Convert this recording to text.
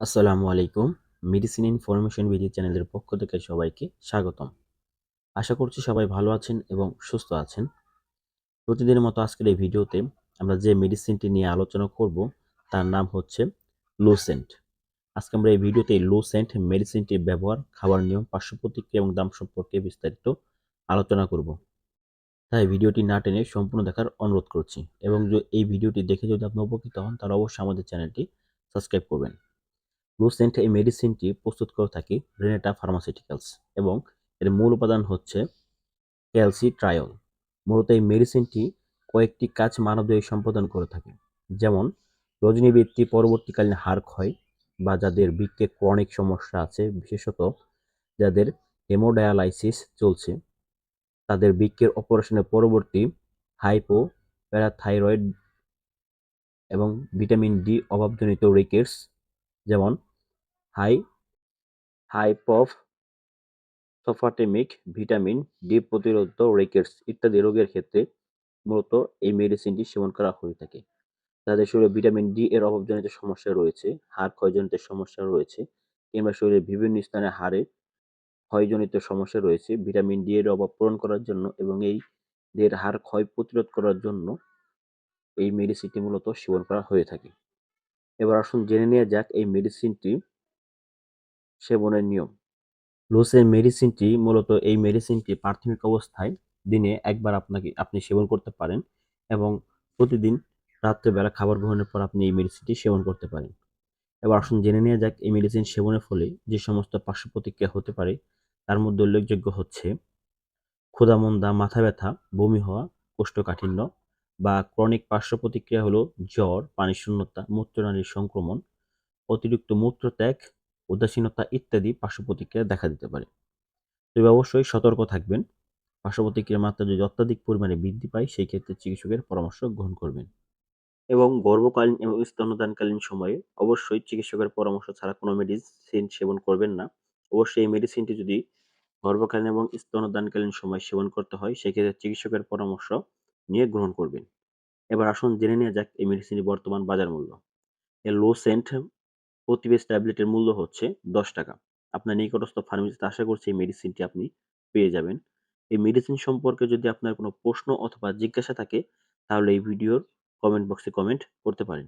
আসসালামু আলাইকুম। Medicine information video চ্যানেলের পক্ষ থেকে সবাইকে স্বাগতম। আশা করছি সবাই ভালো আছেন এবং সুস্থ আছেন। প্রতিদিনের মতো আজকের এই ভিডিওতে আমরা যে মেডিসিনটি নিয়ে আলোচনা করব, তার নাম হচ্ছে লুসেন্ট আজকে আমরা এই ভিডিওতে লুসেন্ট মেডিসিনটির ব্যবহার, খাবার নিয়ম পার্শ্ব প্রতিক্রিয়া এবং দাম সম্পর্কে বিস্তারিত আলোচনা করব। তাই ভিডিওটি না টেনে সম্পূর্ণ দেখার অনুরোধ করছি এবং এই ভিডিওটি দেখে যদি আপনি উপকৃত হন, তাহলে অবশ্যই আমাদের চ্যানেলটি সাবস্ক্রাইব করবেন। লুসেন্ট এই মেডিসিনটি প্রস্তুত করে থাকি রেনেটা ফার্মাসিউটিক্যালস এবং এর মূল উপাদান হচ্ছে ক্যালসি ট্রায়ল মূলত এই মেডিসিনটি কয়েকটি কাজ মানবদেহে সম্পাদন করে থাকে, যেমন রজনীবৃত্তি পরবর্তীকালীন হার ক্ষয় বা যাদের বৃক্কে ক্রনিক সমস্যা আছে, বিশেষত যাদের হেমোডায়ালাইসিস চলছে, তাদের বৃক্কের অপারেশনের পরবর্তী হাইপো প্যারাথাইরয়েড এবং ভিটামিন ডি অভাবজনিত রিকেটস যেমন হাই হাইপফ সফাটেমিক, ভিটামিন ডি প্রতিরোধ, রেকেটস ইত্যাদি রোগের ক্ষেত্রে মূলত এই মেডিসিনটি সেবন করা হয়ে থাকে। যাদের শরীরে ভিটামিন ডি এর অভাবজনিত সমস্যা রয়েছে, হাড় ক্ষয়জনিত সমস্যা রয়েছে, কিংবা শরীরের বিভিন্ন স্থানে হাড়ে ক্ষয়জনিত সমস্যা রয়েছে। ভিটামিন ডি এর অভাব পূরণ করার জন্য এবং এই দের হাড় ক্ষয় প্রতিরোধ করার জন্য এই মেডিসিনটি মূলত সেবন করা হয়ে থাকে। এবার আসুন জেনে নেওয়া যাক এই মেডিসিনটি সেবনের নিয়ম। লোসের মেডিসিনটি মূলত এই মেডিসিনটি প্রাথমিক অবস্থায় দিনে একবার আপনাকে, আপনি সেবন করতে পারেন এবং প্রতিদিন রাত্রেবেলা খাবার গ্রহণের পর আপনি এই মেডিসিনটি সেবন করতে পারেন। এবার আসুন জেনে নেওয়া যাক এই মেডিসিন সেবনের ফলে যে সমস্ত পার্শ্ব প্রতিক্রিয়া হতে পারে তার মধ্যে উল্লেখযোগ্য হচ্ছে ক্ষুধামন্দা মাথা ব্যথা, বমি হওয়া, কোষ্ঠকাঠিন্য বা ক্রনিক পার্শ্ব প্রতিক্রিয়া হলো জ্বর, পানিশূন্যতা, মূত্রনালীর সংক্রমণ, অতিরিক্ত মূত্রত্যাগ উদাসীনতা ইত্যাদি পার্শ্ব প্রতিক্রিয়া দেখা দিতে পারে। তবে অবশ্যই সতর্ক থাকবেন। পার্শ্ব প্রতিক্রিয়ার মাত্রা যদি অত্যাধিক পরিমাণে বৃদ্ধি পায়, সেই ক্ষেত্রে চিকিৎসকের পরামর্শ গ্রহণ করবেন। এবং গর্ভকালীন এবং স্তনদানকালীন সময়ে অবশ্যই চিকিৎসকের পরামর্শ ছাড়া কোনো মেডিসিন সেবন করবেন না। অবশ্যই এই মেডিসিনটি যদি গর্ভকালীন এবং স্তনদানকালীন সময় সেবন করতে হয় সেক্ষেত্রে চিকিৎসকের পরামর্শ নিয়ে গ্রহণ করবেন। এবার আসুন জেনে নেওয়া যাক এই মেডিসিনের বর্তমান বাজার মূল্য। এর লো সেন্ট প্রতি পিস ট্যাবলেটের মূল্য হচ্ছে দশ টাকা। আপনার নিকটস্থ ফার্মেসিতে আশা করছি এই মেডিসিনটি আপনি পেয়ে যাবেন। এই মেডিসিন সম্পর্কে যদি আপনার কোনো প্রশ্ন অথবা জিজ্ঞাসা থাকে, তাহলে এই ভিডিওর কমেন্ট বক্সে কমেন্ট করতে পারেন।